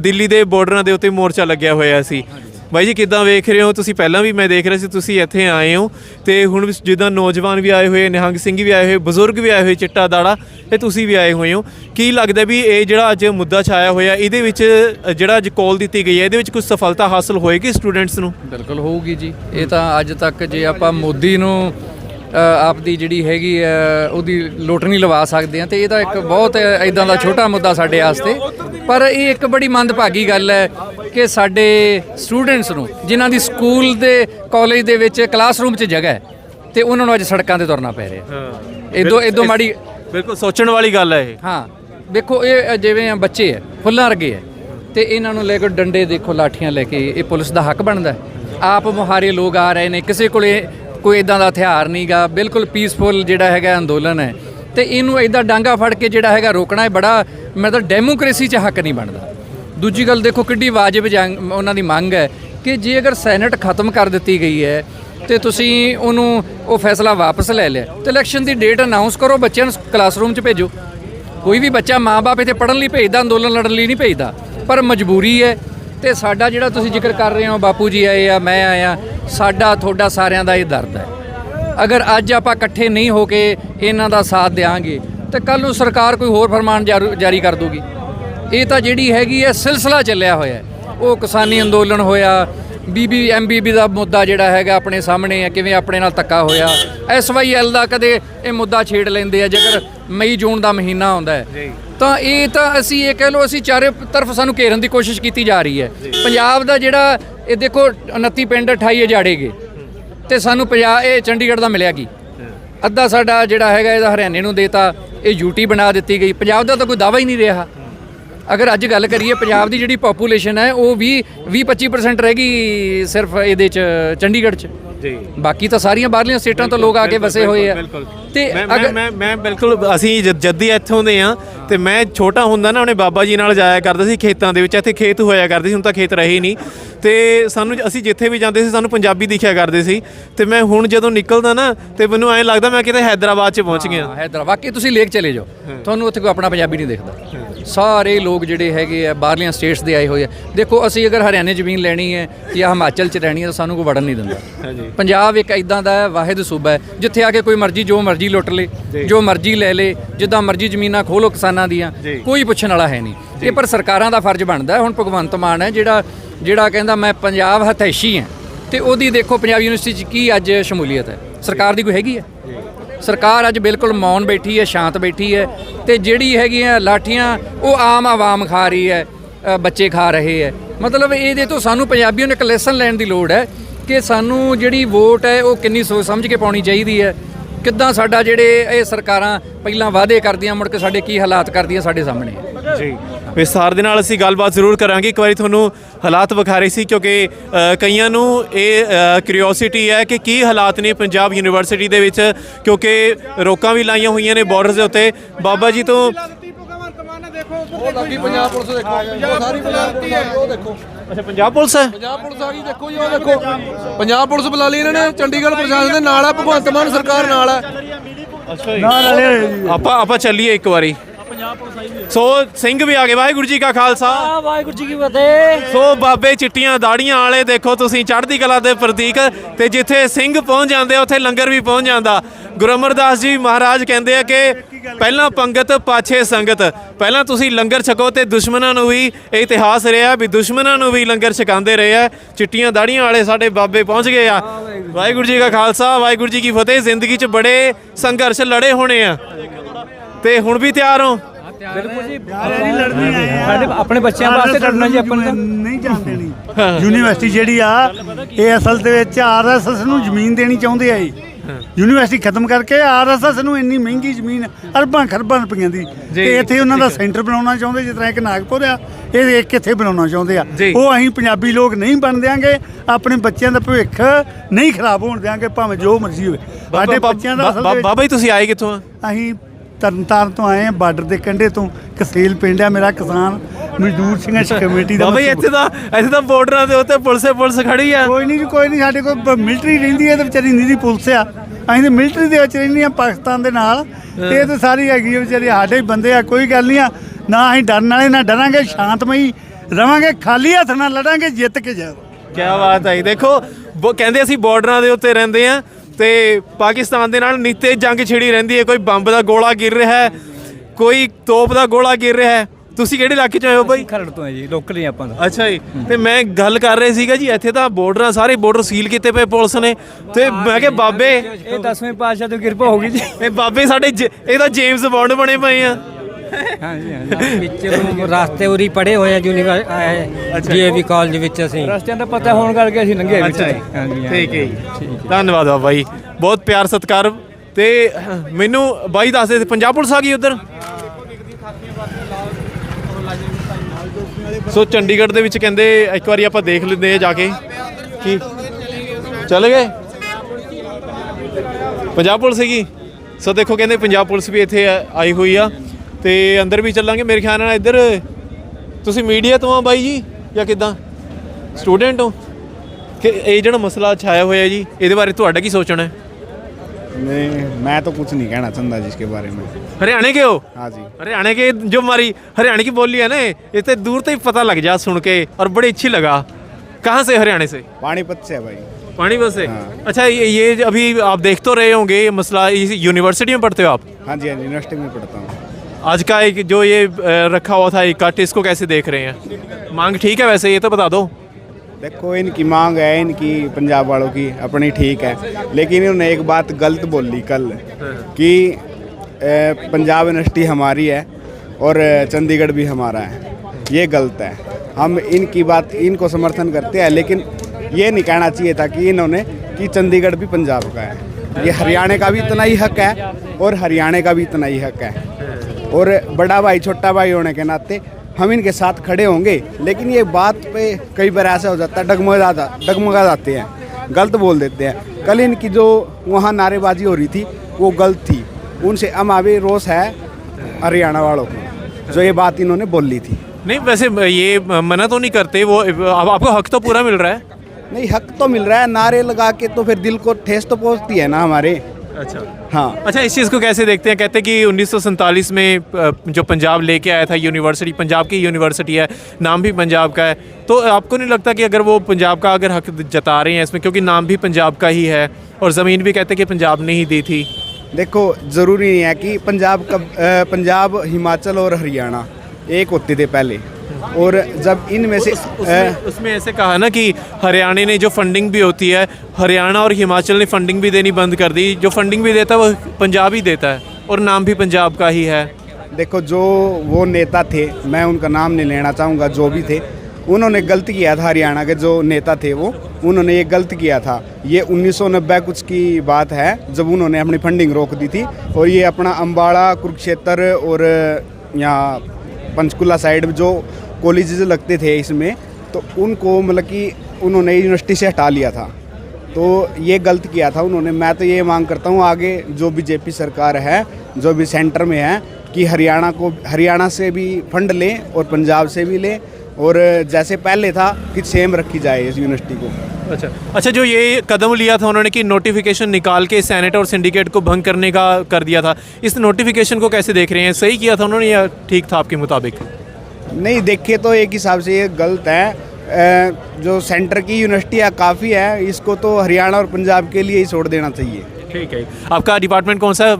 ਦਿੱਲੀ ਦੇ ਬਾਰਡਰਾਂ ਦੇ ਉੱਤੇ ਮੋਰਚਾ ਲੱਗਿਆ ਹੋਇਆ ਸੀ। ਬਾਈ ਜੀ, ਕਿੱਦਾਂ ਵੇਖ ਰਹੇ ਹੋ? ਤੁਸੀਂ ਪਹਿਲਾਂ ਵੀ ਮੈਂ ਦੇਖ ਰਿਹਾ ਸੀ, ਤੁਸੀਂ ਇੱਥੇ ਆਏ ਹੋ ਤੇ ਹੁਣ ਵੀ ਜਿੱਦਾਂ ਨੌਜਵਾਨ ਵੀ ਆਏ ਹੋਏ, ਨਿਹੰਗ ਸਿੰਘ ਵੀ ਆਏ ਹੋਏ, ਬਜ਼ੁਰਗ ਵੀ ਆਏ ਹੋਏ, ਚਿੱਟਾ ਦਾੜਾ, ਤੇ ਤੁਸੀਂ ਵੀ ਆਏ ਹੋਏ ਹੋ। ਕੀ ਲੱਗਦਾ ਵੀ ਇਹ ਜਿਹੜਾ ਅੱਜ ਮੁੱਦਾ ਛਾਇਆ ਹੋਇਆ, ਇਹਦੇ ਵਿੱਚ ਜਿਹੜਾ ਅੱਜ ਕਾਲ ਦਿੱਤੀ ਗਈ ਹੈ, ਇਹਦੇ ਵਿੱਚ ਕੁਝ ਸਫਲਤਾ ਹਾਸਲ ਹੋਏਗੀ ਸਟੂਡੈਂਟਸ ਨੂੰ? ਬਿਲਕੁਲ ਹੋਊਗੀ ਜੀ। ਇਹ ਤਾਂ ਅੱਜ ਤੱਕ ਜੇ ਆਪਾਂ ਮੋਦੀ ਨੂੰ ਆਪਦੀ ਜਿਹੜੀ ਹੈਗੀ ਉਹਦੀ ਲੋਟ ਨਹੀਂ ਲਵਾ ਸਕਦੇ ਆ ਤੇ ਇਹ ਤਾਂ ਇੱਕ ਬਹੁਤ ਇਦਾਂ ਦਾ ਛੋਟਾ ਮੁੱਦਾ ਸਾਡੇ ਵਾਸਤੇ। ਪਰ ਇਹ ਇੱਕ ਬੜੀ ਮੰਦਭਾਗੀ ਗੱਲ ਹੈ ਕਿ ਸਾਡੇ ਸਟੂਡੈਂਟਸ ਨੂੰ ਜਿਨ੍ਹਾਂ ਦੀ ਸਕੂਲ ਦੇ ਕਾਲਜ ਦੇ ਵਿੱਚ ਕਲਾਸਰੂਮ 'ਚ ਜਗ੍ਹਾ ਹੈ ਤੇ ਉਹਨਾਂ ਨੂੰ ਅੱਜ ਸੜਕਾਂ ਤੇ ਤੁਰਨਾ ਪੈ ਰਿਹਾ। ਹਾਂ। ਇਦੋਂ ਇਦੋਂ ਮਾੜੀ ਬਿਲਕੁਲ ਸੋਚਣ ਵਾਲੀ ਗੱਲ ਹੈ ਇਹ। ਹਾਂ ਵੇਖੋ ਇਹ ਜਿਵੇਂ ਆ ਬੱਚੇ ਆ ਫੁੱਲਾਂ ਵਰਗੇ ਆ ਤੇ ਇਹਨਾਂ ਨੂੰ ਲੈ ਕੇ ਡੰਡੇ ਦੇਖੋ ਲਾਠੀਆਂ ਲੈ ਕੇ ਇਹ ਪੁਲਿਸ ਦਾ ਹੱਕ ਬਣਦਾ ਹੈ। ਆਪ ਮੁਹਾਰੇ ਲੋਕ ਆ ਰਹੇ ਨੇ ਕਿਸੇ ਕੋਲੇ ਕੋਈ ਇਦਾਂ ਦਾ ਹਥਿਆਰ ਨਹੀਂਗਾ, ਬਿਲਕੁਲ ਪੀਸਫੁਲ ਜਿਹੜਾ ਹੈਗਾ ਅੰਦੋਲਨ ਹੈ। ਤੇ ਇਹਨੂੰ ਇਦਾਂ ਡਾਂਗਾ ਫੜ ਕੇ ਜਿਹੜਾ ਹੈਗਾ ਰੋਕਣਾ ਇਹ ਬੜਾ ਮਤਲਬ ਡੈਮੋਕ੍ਰੇਸੀ 'ਚ ਹੱਕ ਨਹੀਂ ਬਣਦਾ। ਦੂਜੀ ਗੱਲ ਦੇਖੋ ਕਿੱਡੀ ਵਾਜਬ ਜੰਗ, ਉਹਨਾਂ ਦੀ ਮੰਗ ਹੈ ਕਿ ਜੇ ਅਗਰ ਸੈਨੇਟ ਖਤਮ ਕਰ ਦਿੱਤੀ ਗਈ ਹੈ, ਤੇ ਤੁਸੀਂ ਉਹਨੂੰ, ਉਹ ਫੈਸਲਾ ਵਾਪਸ ਲੈ ਲਿਆ। ਤੇ ਇਲੈਕਸ਼ਨ ਦੀ ਡੇਟ ਅਨਾਉਂਸ ਕਰੋ, ਬੱਚਿਆਂ ਨੂੰ ਕਲਾਸਰੂਮ 'ਚ ਭੇਜੋ। ਕੋਈ ਵੀ ਬੱਚਾ ਮਾਂ-ਬਾਪ ਇੱਥੇ ਪੜ੍ਹਨ ਲਈ ਭੇਜਦਾ, ਅੰਦੋਲਨ ਲੜਨ ਲਈ ਨਹੀਂ ਭੇਜਦਾ, ਪਰ ਮਜਬੂਰੀ ਹੈ ਤੇ ਸਾਡਾ ਜਿਹੜਾ ਤੁਸੀਂ ਜ਼ਿਕਰ ਕਰ ਰਹੇ ਹੋ, ਬਾਪੂ ਜੀ ਆਏ ਆ, ਮੈਂ ਆਇਆ, ਸਾਡਾ, ਤੁਹਾਡਾ ਸਾਰਿਆਂ ਦਾ ਇਹ ਦਰਦ ਹੈ। ਅਗਰ ਅੱਜ ਆਪਾਂ ਇਕੱਠੇ ਨਹੀਂ ਹੋ ਕੇ ਇਹਨਾਂ ਦਾ ਸਾਥ ਦੇਾਂਗੇ ਤੇ ਕੱਲ ਨੂੰ ਸਰਕਾਰ ਕੋਈ ਹੋਰ ਫਰਮਾਨ ਜਾਰੂ- ਜਾਰੀ ਕਰ ਦੂਗੀ ਇਹ ਤਾਂ ਜਿਹੜੀ ਹੈਗੀ ਹੈ, ਸਿਲਸਿਲਾ ਚੱਲਿਆ ਹੋਇਆ ਉਹ ਕਿਸਾਨੀ ਅੰਦੋਲਨ ਹੋਇਆ, ਬੀਬੀ ਐਮਬੀਬੀ ਦਾ ਮੁੱਦਾ ਜਿਹੜਾ ਹੈਗਾ ਆਪਣੇ ਸਾਹਮਣੇ ਹੈ, ਕਿਵੇਂ ਆਪਣੇ ਨਾਲ ਧੱਕਾ ਹੋਇਆ। ਐਸਵਾਈਐਲ ਦਾ ਕਦੇ ਇਹ ਮੁੱਦਾ ਛੇੜ ਲੈਂਦੇ ਆ, ਜੇਕਰ ਮਈ ਜੂਨ ਦਾ ਮਹੀਨਾ ਆਉਂਦਾ ਹੈ। ਤਾਂ ਇਹ ਤਾਂ ਅਸੀਂ ਇਹ ਕਹਿ ਲਓ ਅਸੀਂ ਚਾਰੇ ਤਰਫ ਸਾਨੂੰ ਘੇਰਨ ਦੀ ਕੋਸ਼ਿਸ਼ ਕੀਤੀ ਜਾ ਰਹੀ ਹੈ। ਪੰਜਾਬ ਦਾ ਜਿਹੜਾ ਇਹ ਦੇਖੋ 29 ਪਿੰਡ 28 ਉਜਾੜੇਗੇ ਤੇ ਸਾਨੂੰ ਪੰਜਾਬ ਇਹ ਚੰਡੀਗੜ੍ਹ ਦਾ ਮਿਲਿਆ ਕੀ? ਅੱਧਾ ਸਾਡਾ ਜਿਹੜਾ ਹੈਗਾ ਇਹਦਾ ਹਰਿਆਣੇ ਨੂੰ ਦੇਤਾ ਇਹ ਯੂਟੀ ਬਣਾ ਦਿੱਤੀ ਗਈ। ਪੰਜਾਬ ਦਾ ਤਾਂ ਕੋਈ ਦਾਵਾ ਹੀ ਨਹੀਂ ਰਿਹਾ। ਅਗਰ ਅੱਜ ਗੱਲ ਕਰੀਏ ਪੰਜਾਬ ਦੀ ਜਿਹੜੀ ਪੋਪੂਲੇਸ਼ਨ ਹੈ ਉਹ 20 20-25% ਰਹਿ ਗਈ ਸਿਰਫ ਇਹਦੇ ਚ ਚੰਡੀਗੜ੍ਹ ਚ। ਜੀ। ਬਾਕੀ ਤਾਂ ਸਾਰੀਆਂ ਬਾਹਰਲੀਆਂ ਸਟੇਟਾਂ ਤੋਂ ਲੋਕ ਆ ਕੇ ਵਸੇ ਹੋਏ ਆ। ਤੇ ਮੈਂ ਮੈਂ ਬਿਲਕੁਲ ਅਸੀਂ ਜੱਦੀ ਇੱਥੋਂ ਦੇ ਆ ਤੇ ਮੈਂ ਛੋਟਾ ਹੁੰਦਾ ਨਾ ਉਹਨੇ ਬਾਬਾ ਜੀ ਨਾਲ ਜਾਇਆ ਕਰਦਾ ਸੀ ਖੇਤਾਂ ਦੇ ਵਿੱਚ। ਇੱਥੇ ਖੇਤ ਹੋਇਆ ਕਰਦੇ ਸੀ ਹੁਣ ਤਾਂ ਖੇਤ ਰਹੇ ਹੀ ਨਹੀਂ। ਤੇ ਸਾਨੂੰ ਅਸੀਂ ਜਿੱਥੇ ਵੀ ਜਾਂਦੇ ਸੀ ਸਾਨੂੰ ਪੰਜਾਬੀ ਦਿਖਿਆ ਕਰਦੇ ਸੀ। ਤੇ ਮੈਂ ਹੁਣ ਜਦੋਂ ਨਿਕਲਦਾ ਨਾ ਤੇ ਮੈਨੂੰ ਐਂ ਲੱਗਦਾ ਮੈਂ ਕਿਤੇ ਹੈਦਰਾਬਾਦ 'ਚ ਪਹੁੰਚ ਗਿਆ। ਹਾਂ, ਹੈਦਰਾਬਾਦ। ਬਾਕੀ ਤੁਸੀਂ ਲੇਕ ਚਲੇ ਜਾਓ। ਤੁਹਾਨੂੰ ਉੱਥੇ ਕੋਈ ਆਪਣਾ ਪੰਜਾਬੀ ਨਹੀਂ ਦਿਖਦਾ। ਸਾਰੇ ਲੋਕ ਜਿਹੜੇ ਹੈਗੇ ਆ ਬਾਹਰਲੀਆਂ ਸਟੇਟਸ ਦੇ ਆਏ ਹੋਏ ਆ। ਦੇਖੋ ਅਸੀਂ ਅਗਰ ਹਰਿਆਣੇ ਜ਼ਮੀਨ ਲੈਣੀ ਹੈ ਜਾਂ ਹਿਮਾਚਲ 'ਚ ਲੈਣੀ ਹੈ ਤਾਂ ਸਾਨੂੰ ਕੋਈ ਵੜਨ ਨਹੀਂ ਦਿੰਦਾ। ਪੰਜਾਬ ਇੱਕ ਇਦਾਂ ਦਾ ਵਾਹਿਦ ਸੂਬਾ ਹੈ ਜਿੱਥੇ ਆ ਕੇ ਕੋਈ ਮਰਜ਼ੀ ਜੋ ਮਰਜ਼ੀ ਲੁੱਟ ਲੇ ਜੋ ਮਰਜ਼ੀ ਲੈ ਲੇ ਜਿੱਦਾਂ ਮਰਜ਼ੀ ਜ਼ਮੀਨਾਂ ਖੋਲੋ ਕਿਸਾਨਾਂ ਦੀਆਂ ਕੋਈ ਪੁੱਛਣ ਵਾਲਾ ਹੈ ਨਹੀਂ। ਇਹ ਪਰ ਸਰਕਾਰਾਂ ਦਾ ਫਰਜ਼ ਬਣਦਾ ਹੈ। ਹੁਣ ਭਗਵੰਤ ਮਾਨ ਹੈ ਜਿਹੜਾ ਜਿਹੜਾ ਕਹਿੰਦਾ ਮੈਂ ਪੰਜਾਬ ਹਤੈਸ਼ੀ ਹਾਂ ਤੇ ਉਹਦੀ ਦੇਖੋ ਪੰਜਾਬ ਯੂਨੀਵਰਸਿਟੀ 'ਚ ਕੀ ਅੱਜ ਸ਼ਮੂਲੀਅਤ ਹੈ। ਸਰਕਾਰ ਦੀ ਕੋਈ ਹੈਗੀ ਹੈ? ਸਰਕਾਰ ਅੱਜ ਬਿਲਕੁਲ ਮੌਨ ਬੈਠੀ ਹੈ ਸ਼ਾਂਤ ਬੈਠੀ ਹੈ ਤੇ ਜਿਹੜੀ ਹੈਗੀਆਂ ਲਾਠੀਆਂ ਉਹ ਆਮ ਆਵਾਮ ਖਾ ਰਹੀ ਹੈ ਬੱਚੇ ਖਾ ਰਹੇ ਹੈ। ਮਤਲਬ ਇਹਦੇ ਤੋਂ ਸਾਨੂੰ ਪੰਜਾਬੀਆਂ ਨੂੰ ਇੱਕ ਲੈਸਨ ਲੈਣ ਦੀ ਲੋੜ ਹੈ ਕਿ ਸਾਨੂੰ ਜਿਹੜੀ ਵੋਟ ਹੈ ਉਹ ਕਿੰਨੀ ਸੋਚ ਸਮਝ ਕੇ ਪਾਉਣੀ ਚਾਹੀਦੀ ਹੈ। ਕਿੱਦਾਂ ਸਾਡਾ ਜਿਹੜੇ ਇਹ ਸਰਕਾਰਾਂ ਪਹਿਲਾਂ ਵਾਅਦੇ ਕਰਦੀਆਂ ਮੁੜ ਕੇ ਸਾਡੇ ਕੀ ਹਾਲਾਤ ਕਰਦੀਆਂ ਸਾਡੇ ਸਾਹਮਣੇ? ਹੈ ਜੀ ਵਿਸਥਾਰ ਦੇ ਨਾਲ ਅਸੀਂ ਗੱਲਬਾਤ ਜ਼ਰੂਰ ਕਰਾਂਗੇ। ਇੱਕ ਵਾਰੀ ਤੁਹਾਨੂੰ ਹਾਲਾਤ ਵਿਖਾ ਰਹੇ ਸੀ ਕਿਉਂਕਿ ਕਈਆਂ ਨੂੰ ਇਹ ਕਿਉਰਿਓਸਿਟੀ ਹੈ ਕਿ ਕੀ ਹਾਲਾਤ ਨੇ ਪੰਜਾਬ ਯੂਨੀਵਰਸਿਟੀ ਦੇ ਵਿੱਚ ਕਿਉਂਕਿ ਰੋਕਾਂ ਵੀ ਲਾਈਆਂ ਹੋਈਆਂ ਨੇ ਬਾਰਡਰਸ ਦੇ ਉੱਤੇ। ਬਾਬਾ ਜੀ ਤੋਂ ਲੱਗੀ ਪੰਜਾਬ ਪੁਲਿਸ ਦੇਖੋ। ਉਹ ਸਾਰੀ ਪੰਜਾਬ ਪੁਲਿਸ ਆ ਗਈ, ਉਹ ਦੇਖੋ। ਅੱਛਾ ਪੰਜਾਬ ਪੁਲਿਸ ਹੈ? ਪੰਜਾਬ ਪੁਲਿਸ ਆ ਗਈ ਦੇਖੋ ਜੀ ਉਹ ਦੇਖੋ। ਪੰਜਾਬ ਪੁਲਿਸ ਬੁਲਾ ਲਈ ਇਹਨਾਂ ਨੇ ਚੰਡੀਗੜ੍ਹ ਪ੍ਰਸ਼ਾਸਨ ਦੇ ਨਾਲ ਆ ਭਗਵੰਤ ਮਾਨ ਸਰਕਾਰ ਨਾਲ ਆ। ਆਪਾਂ ਆਪਾਂ ਚੱਲੀਏ ਇੱਕ ਵਾਰੀ। ਸੋ ਸਿੰਘ ਵੀ ਆ ਗਏ। ਵਾਹਿਗੁਰੂ ਜੀ ਕਾ ਖਾਲਸਾ। ਵਾਹਿਗੁਰੂ ਜੀ ਕੀ ਫਤਿਹ। ਸੋ ਬਾਬੇ ਚਿੱਟੀਆਂ ਦਾੜੀਆਂ ਵਾਲੇ ਦੇਖੋ ਤੁਸੀਂ ਚੜ੍ਹਦੀ ਕਲਾ ਦੇ ਪ੍ਰਤੀਕ। ਤੇ ਜਿੱਥੇ ਸਿੰਘ ਪਹੁੰਚ ਜਾਂਦੇ ਆ, ਉੱਥੇ ਲੰਗਰ ਵੀ ਪਹੁੰਚ ਜਾਂਦਾ। ਗੁਰੂ ਅਮਰਦਾਸ ਜੀ ਮਹਾਰਾਜ ਕਹਿੰਦੇ ਆ ਕਿ ਪਹਿਲਾਂ ਪੰਗਤ ਪਾਛੇ ਸੰਗਤ। ਪਹਿਲਾਂ ਤੁਸੀਂ ਲੰਗਰ ਛਕੋ ਤੇ ਦੁਸ਼ਮਣਾਂ ਨੂੰ ਵੀ ਇਹ ਇਤਿਹਾਸ ਰਿਹਾ ਵੀ ਦੁਸ਼ਮਣਾਂ ਨੂੰ ਵੀ ਲੰਗਰ ਛਕਾਉਂਦੇ ਰਹੇ ਆ। ਚਿੱਟੀਆਂ ਦਾੜੀਆਂ ਵਾਲੇ ਸਾਡੇ ਬਾਬੇ ਪਹੁੰਚ ਗਏ ਆ। ਵਾਹਿਗੁਰੂ ਜੀ ਕਾ ਖਾਲਸਾ ਵਾਹਿਗੁਰੂ ਜੀ ਕੀ ਫਤਿਹ। ਜ਼ਿੰਦਗੀ 'ਚ ਬੜੇ ਸੰਘਰਸ਼ ਲੜੇ ਹੋਣੇ ਆ। ਤੇ ਹੁਣ ਵੀ ਤਿਆਰ ਹੋ। ਬਿਲਕੁਲ ਜੀ। ਸਾਡੇ ਆਪਣੇ ਬੱਚਿਆਂ ਵਾਸਤੇ ਲੜਨਾ ਜੀ ਆਪਾਂ ਨੂੰ ਤਾਂ। ਨਹੀਂ ਜਾਣਦੇ ਨਹੀਂ ਯੂਨੀਵਰਸਿਟੀ ਜਿਹੜੀ ਆ ਇਹ ਅਸਲ ਦੇ ਵਿੱਚ ਆਰਐਸਐਸ ਨੂੰ ਜ਼ਮੀਨ ਦੇਣੀ ਚਾਹੁੰਦੇ ਆ ਇਹ। ਯੂਨੀਵਰਸਿਟੀ ਖਤਮ ਕਰਕੇ ਆਰਐਸਐਸ ਨੂੰ ਇੰਨੀ ਮਹਿੰਗੀ ਜ਼ਮੀਨ ਅਰਬਾਂ ਖਰਬਾਂ ਰੁਪਈਆਂ ਦੀ। ਤੇ ਇੱਥੇ ਉਹਨਾਂ ਦਾ ਸੈਂਟਰ ਬਣਾਉਣਾ ਚਾਹੁੰਦੇ ਜਿਸ ਤਰ੍ਹਾਂ ਇੱਕ ਨਾਗਪੁਰ ਆ ਇਹ ਇੱਕ ਇੱਥੇ ਬਣਾਉਣਾ ਚਾਹੁੰਦੇ ਆ। ਉਹ ਅਸੀਂ ਪੰਜਾਬੀ ਲੋਕ ਨਹੀਂ ਬਣ ਦਿਆਂਗੇ ਆਪਣੇ ਬੱਚਿਆਂ ਦਾ ਭਵਿੱਖ ਨਹੀਂ ਖਰਾਬ ਹੋਣ ਦਿਆਂਗੇ ਭਾਵੇਂ ਜੋ ਮਰਜ਼ੀ ਹੋਵੇ। ਸਾਡੇ ਬੱਚਿਆਂ ਦਾ ਬਾਬਾ ਜੀ ਤੁਸੀਂ ਆਏ ਕਿੱਥੋਂ ਆ? ਅਸੀਂ ਤਰਨਤਾਰਨ ਤੋਂ ਆਏ ਆ ਬਾਰਡਰ ਦੇ ਕੰਢੇ ਤੋਂ ਕਸੇਲ ਪਿੰਡ ਆ ਮੇਰਾ ਕਿਸਾਨ ਮਜ਼ਦੂਰ ਸੰਘਰਸ਼ ਕਮੇਟੀ ਦਾ ਬਾਬਾ ਜੀ ਇੱਥੇ ਤਾਂ ਇੱਥੇ ਤਾਂ ਬਾਰਡਰਾਂ ਦੇ ਉੱਤੇ ਪੁਲਿਸੇ ਪੁਲਿਸ ਖੜੀ ਆ। ਕੋਈ ਨਹੀਂ ਜੀ ਕੋਈ ਨਹੀਂ ਸਾਡੇ ਕੋਲ ਮਿਲਟਰੀ ਰਹਿੰਦੀ ਹੈ ਤੇ ਵਿਚਾਰੀ ਨੀਦੀ ਪੁਲਿਸ ਆ। ਅਸੀਂ ਤਾਂ ਮਿਲਟਰੀ ਦੇ ਵਿੱਚ ਰਹਿੰਦੇ ਆ ਪਾਕਿਸਤਾਨ ਦੇ ਨਾਲ। ਇਹ ਤਾਂ ਸਾਰੀ ਹੈਗੀ ਆ ਵਿਚਾਰੀ ਸਾਡੇ ਹੀ ਬੰਦੇ ਆ ਕੋਈ ਗੱਲ ਨਹੀਂ ਆ। ਨਾ ਅਸੀਂ ਡਰਨ ਵਾਲੇ ਨਾ ਡਰਾਂਗੇ ਸ਼ਾਂਤਮਈ ਰਵਾਂਗੇ ਖਾਲੀ ਹੱਥ ਨਾਲ ਲੜਾਂਗੇ ਜਿੱਤ ਕੇ ਜਾਵਾਂਗੇ ਕੀ ਬਾਤ ਹੈ ਜੀ। ਦੇਖੋ ਉਹ ਕਹਿੰਦੇ ਅਸੀਂ ਬਾਰਡਰਾਂ ਦੇ ਉੱਤੇ ਰਹਿੰਦੇ ਆ ਤੇ ਪਾਕਿਸਤਾਨ ਦੇ ਨਾਲ ਨਿੱਤੇ ਜੰਗ ਛਿੜੀ ਰਹਿੰਦੀ ਹੈ। ਕੋਈ ਬੰਬ ਦਾ ਗੋਲਾ ਗਿਰ ਰਿਹਾ ਹੈ ਕੋਈ ਤੋਪ ਦਾ ਗੋਲਾ ਗਿਰ ਰਿਹਾ ਹੈ। ਤੁਸੀਂ ਕਿਹੜੇ ਇਲਾਕੇ ਚ ਆਏ ਹੋ ਬਾਈ? ਖਰੜ ਤੋਂ ਹੈ ਜੀ ਲੋਕਲ ਹੀ ਆਪਾਂ ਦਾ। ਅੱਛਾ ਜੀ ਤੇ ਮੈਂ ਗੱਲ ਕਰ ਰਿਹਾ ਸੀਗਾ ਜੀ ਇੱਥੇ ਤਾਂ ਬਾਰਡਰਾਂ ਸਾਰੇ ਬਾਰਡਰ ਸੀਲ ਕੀਤੇ ਪਏ ਪੁਲਿਸ ਨੇ। ਤੇ ਮੈਂ ਕਿਹਾ ਬਾਬੇ ਇਹ 10ਵੇਂ ਪਾਤਸ਼ਾਹ ਦੀ ਕਿਰਪਾ ਹੋ ਗਈ ਜੀ। ਇਹ ਬਾਬੇ ਸਾਡੇ ਜ- ਇਹ ਤਾਂ ਜੇਮਸ ਬੌਂਡ ਬਣੇ ਪਏ ਆ। ਹਾਂਜੀ ਹਾਂਜੀ। ਵਿੱਚ ਰਾਸਤੇ ਉਰੀ ਪੜੇ ਹੋਏ ਆ ਯੂਨੀਵਰਸਿਟੀ ਡੀਏਵੀ ਕਾਲਜ ਵਿੱਚ ਅਸੀਂ। ਰਸਤਿਆਂ ਦਾ ਪਤਾ ਹੋਣ ਕਰਕੇ ਅਸੀਂ ਲੰਘੇ ਵਿੱਚ ਹਾਂਜੀ ਠੀਕ ਹੈ ਜੀ। ਧੰਨਵਾਦ ਬਾਬਾ ਜੀ। ਬਹੁਤ ਪਿਆਰ ਸਤਿਕਾਰ। ਤੇ ਮੈਨੂੰ ਬਾਈ ਦੱਸਦੇ ਸੀ ਪੰਜਾਬ ਪੁਲਿਸ ਆ ਗਈ ਉਧਰ? ਸੋ ਚੰਡੀਗੜ੍ਹ ਦੇ ਵਿੱਚ ਕਹਿੰਦੇ ਇੱਕ ਵਾਰੀ ਆਪਾਂ ਦੇਖ ਲੈਂਦੇ ਆ ਜਾ ਕੇ। ਕੀ? ਚੱਲ ਗਏ? ਪੰਜਾਬ ਪੁਲਿਸ ਹੈਗੀ ਸੋ ਦੇਖੋ ਕਹਿੰਦੇ ਪੰਜਾਬ ਪੁਲਿਸ ਵੀ ਇੱਥੇ ਆਈ ਹੋਈ ਆ। ਤੇ ਅੰਦਰ ਵੀ ਚੱਲਾਂਗੇ ਮੇਰੇ ਖਿਆਲ ਨਾਲ ਇੱਧਰ ਤੁਸੀਂ ਮੀਡੀਆ ਤੋਂ ਆ ਬਾਈ ਜੀ ਜਾਂ ਕਿਦਾਂ ਸਟੂਡੈਂਟ ਹੋ ਕਿ ਇਹ ਜਿਹੜਾ ਮਸਲਾ ਛਾਇਆ ਹੋਇਆ ਜੀ ਇਹਦੇ ਬਾਰੇ ਤੁਹਾਡਾ ਕੀ ਸੋਚਣਾ ਹੈ नहीं मैं तो कुछ नहीं कहना चाहता जिसके बारे में हरियाणा के हो हाँ जी हरियाणा के जो हमारी हरियाणा की बोली है ना इतने दूर से ही पता लग जा सुन के और बड़ी अच्छी लगा कहाँ से हरियाणा से पानीपत से है भाई पानीपत से हाँ। अच्छा ये ये अभी आप देख तो रहे होंगे ये मसला इस यूनिवर्सिटी में पढ़ते हो आप हाँ जी हाँ जी यूनिवर्सिटी में पढ़ता हूँ आज का एक जो ये रखा हुआ था कट इसको कैसे देख रहे हैं? मांग ठीक है वैसे, ये तो बता दो। देखो, इनकी मांग है, इनकी पंजाब वालों की, अपनी ठीक है। लेकिन इन्होंने एक बात गलत बोली कल, कि पंजाब यूनिवर्सिटी हमारी है और चंडीगढ़ भी हमारा है। ये गलत है। हम इनकी बात, इनको समर्थन करते हैं, लेकिन ये नहीं कहना चाहिए था कि इन्होंने, कि चंडीगढ़ भी पंजाब का है। ये हरियाणा का भी इतना ही हक है और हरियाणा का भी इतना ही हक है। और बड़ा भाई छोटा भाई होने के नाते हम इनके साथ खड़े होंगे लेकिन ये बात पे कई बार ऐसा हो जाता है डगमगा डगमगा जाते हैं गलत बोल देते हैं। कल इनकी जो वहाँ नारेबाजी हो रही थी वो गलत थी। उनसे हम अभी रोष है हरियाणा वालों को जो ये बात इन्होंने बोल ली थी। नहीं वैसे ये मना तो नहीं करते वो आप, आपको हक तो पूरा मिल रहा है? नहीं हक तो मिल रहा है नारे लगा के तो फिर दिल को ठेस तो पहुँचती है ना हमारे। अच्छा हाँ अच्छा इस चीज़ को कैसे देखते हैं कहते हैं कि उन्नीस में अ, जो पंजाब लेके आया था यूनिवर्सिटी पंजाब की यूनिवर्सिटी है नाम भी पंजाब का है तो आपको नहीं लगता कि अगर वो पंजाब का अगर हक जता रहे हैं इसमें क्योंकि नाम भी पंजाब का ही है और ज़मीन भी कहते हैं कि पंजाब ने ही दी थी देखो ज़रूरी नहीं है कि पंजाब का अ, पंजाब हिमाचल और हरियाणा एक होते थे पहले और जब इनमें से उसमें, उसमें ऐसे कहा ना कि हरियाणा ने जो फंडिंग भी होती है हरियाणा और हिमाचल ने फंडिंग भी देनी बंद कर दी। जो फंडिंग भी देता है वो पंजाब ही देता है और नाम भी पंजाब का ही है। देखो जो वो नेता थे मैं उनका नाम नहीं लेना चाहूँगा जो भी थे उन्होंने गलत किया था हरियाणा के जो नेता थे वो उन्होंने ये गलत किया था। ये 1990 कुछ की बात है जब उन्होंने अपनी फंडिंग रोक दी थी और ये अपना अम्बाड़ा कुरुक्षेत्र और यहाँ पंचकुला साइड जो कॉलेज लगते थे इसमें तो उनको मतलब कि उन्होंने यूनिवर्सिटी से हटा लिया था। तो ये गलत किया था उन्होंने। मैं तो ये मांग करता हूँ आगे जो बीजेपी सरकार है, जो भी सेंटर में है, कि हरियाणा को, हरियाणा से भी फंड लें और पंजाब से भी लें और जैसे पहले था कि सेम रखी जाए इस यूनिवर्सिटी को। अच्छा। अच्छा जो ये कदम लिया था उन्होंने कि नोटिफिकेशन निकाल के सेनेट और सिंडिकेट को भंग करने का कर दिया था इस नोटिफिकेशन को कैसे देख रहे हैं? सही किया था उन्होंने या ठीक था आपके मुताबिक? नहीं देखे तो एक हिसाब से ये गलत है। जो सेंटर की यूनिवर्सिटी है काफ़ी है इसको तो हरियाणा और पंजाब के लिए ही छोड़ देना चाहिए। ठीक है। आपका डिपार्टमेंट कौन सा है?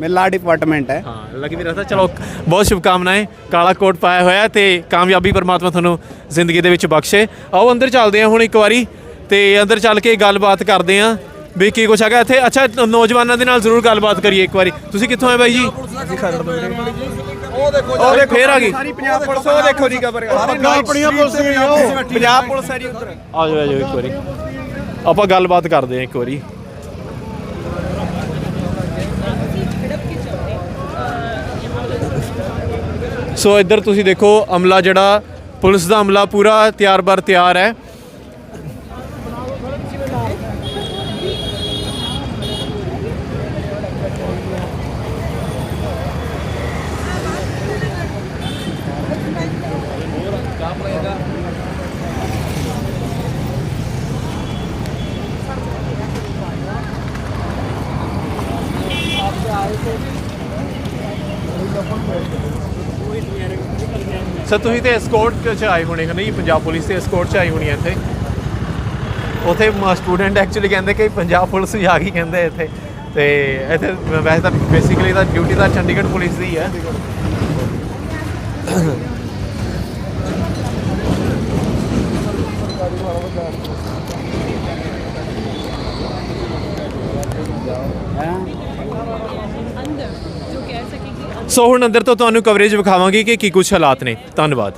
मेरा लॉ डिपार्टमेंट है ਹਾਂ ਅੱਲਾ ਕੀ ਰਸਤਾ ਚਲੋ ਬਹੁਤ ਸ਼ੁਭਕਾਮਨਾਵਾਂ ਕਾਲਾ ਕੋਟ ਪਾਇਆ ਹੋਇਆ ਤੇ ਕਾਮਯਾਬੀ ਪਰਮਾਤਮਾ ਤੁਹਾਨੂੰ ਜ਼ਿੰਦਗੀ ਦੇ ਵਿੱਚ ਬਖਸ਼ੇ। ਆਓ ਅੰਦਰ ਚੱਲਦੇ ਹਾਂ ਹੁਣ ਇੱਕ ਵਾਰੀ ਤੇ ਅੰਦਰ ਚੱਲ ਕੇ ਗੱਲਬਾਤ ਕਰਦੇ ਹਾਂ ਵੀ ਕੀ ਕੁਛ ਹੈਗਾ ਇੱਥੇ। ਅੱਛਾ ਨੌਜਵਾਨਾਂ ਦੇ ਨਾਲ ਜ਼ਰੂਰ ਗੱਲਬਾਤ ਕਰੀਏ ਇੱਕ ਵਾਰੀ। ਤੁਸੀਂ ਕਿੱਥੋਂ ਆਏ ਬਾਈ ਜੀ? ਉਹ ਦੇਖੋ ਆ ਗਈ ਸਾਰੀ ਪੰਜਾਬ ਪੁਲਿਸ ਉਹ ਦੇਖੋ ਜੀ ਖਬਰ। ਆ ਜਾਓ ਆ ਜਾਓ ਇੱਕ ਵਾਰੀ। ਆਪਾਂ ਗੱਲਬਾਤ ਕਰਦੇ ਹਾਂ ਇੱਕ ਵਾਰੀ। ਸੋ ਇੱਧਰ ਤੁਸੀਂ ਦੇਖੋ ਅਮਲਾ ਜਿਹੜਾ ਪੁਲਿਸ ਦਾ ਅਮਲਾ ਪੂਰਾ ਤਿਆਰ ਬਰ ਤਿਆਰ ਹੈ। ਸਰ, ਤੁਸੀਂ ਤੇ ਐਸਕੋਰਟ ਚ ਆਏ ਹੋਣੇ ਹਨ ਜੀ ਪੰਜਾਬ ਪੁਲਿਸ ਤੇ ਐਸਕੋਰਟ ਚ ਆਈ ਹੋਣੀ ਹੈ ਇੱਥੇ? ਉਥੇ ਸਟੂਡੈਂਟ ਐਕਚੁਅਲੀ ਕਹਿੰਦੇ ਕਿ ਪੰਜਾਬ ਪੁਲਿਸ ਵੀ ਆ ਗਈ ਕਹਿੰਦੇ ਇੱਥੇ। ਤੇ ਇੱਥੇ ਵੈਸੇ ਤਾਂ ਬੇਸਿਕਲੀ ਤਾਂ ਡਿਊਟੀ ਤਾਂ ਚੰਡੀਗੜ੍ਹ ਪੁਲਿਸ ਦੀ ਹੈ ਸੋ ਹੁਣ ਅੰਦਰ ਤੋਂ ਤੁਹਾਨੂੰ ਕਵਰੇਜ ਵਿਖਾਵਾਂਗੇ ਕਿ ਕੀ ਕੁਝ ਹਾਲਾਤ ਨੇ। ਧੰਨਵਾਦ।